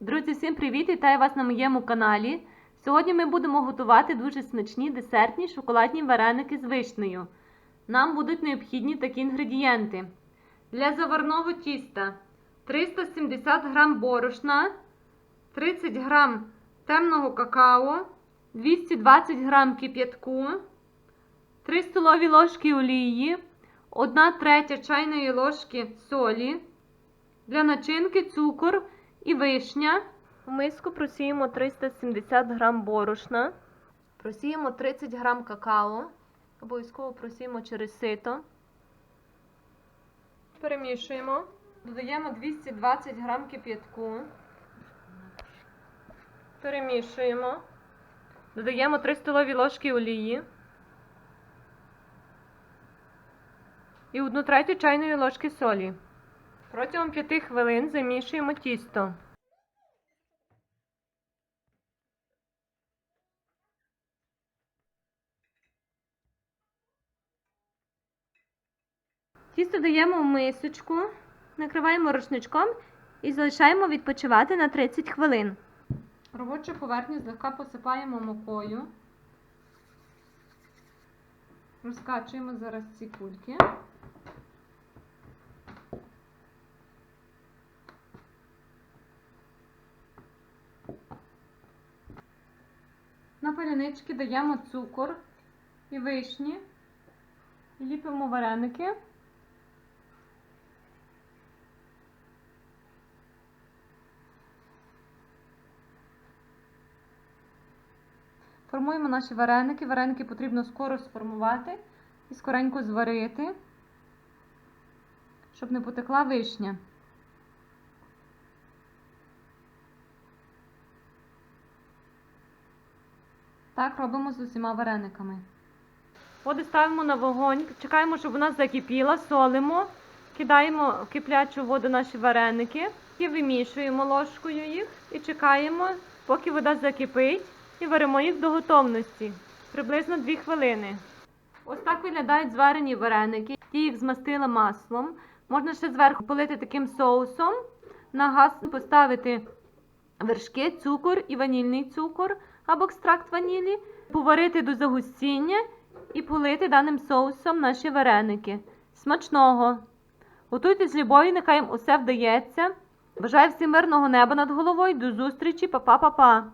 Друзі, всім привіт! Вітаю вас на моєму каналі. Сьогодні ми будемо готувати дуже смачні десертні шоколадні вареники з вишнею. Нам будуть необхідні такі інгредієнти. Для заварного тіста 370 г борошна, 30 г темного какао, 220 г кип'ятку, 3 столові ложки олії, 1 третя чайної ложки солі. Для начинки цукор і вишня. В миску просіємо 370 г борошна. Просіємо 30 г какао. Обов'язково просіємо через сито. Перемішуємо. Додаємо 220 г кип'ятку. Перемішуємо. Додаємо 3 столові ложки олії. І 1 третю чайної ложки солі. Протягом 5 хвилин замішуємо тісто. Тісто даємо в мисочку, накриваємо рушничком і залишаємо відпочивати на 30 хвилин. Робочу поверхню злегка посипаємо мукою. Розкачуємо зараз ці кульки. На даємо цукор і вишні. Ліпимо вареники. Формуємо наші вареники. Вареники потрібно скоро сформувати і скоренько зварити, щоб не потекла вишня. Так робимо з усіма варениками. Воду ставимо на вогонь, чекаємо, щоб вона закипіла, солимо, кидаємо в киплячу воду наші вареники і вимішуємо ложкою їх і чекаємо, поки вода закипить, і варимо їх до готовності. Приблизно 2 хвилини. Ось так виглядають зварені вареники. Ті їх змастила маслом. Можна ще зверху полити таким соусом. На газ поставити вершки, цукор і ванільний цукор або екстракт ванілі, поварити до загустіння і полити даним соусом наші вареники. Смачного! Готуйте з любов'ю, нехай їм усе вдається. Бажаю всім мирного неба над головою. До зустрічі, па-па-па-па!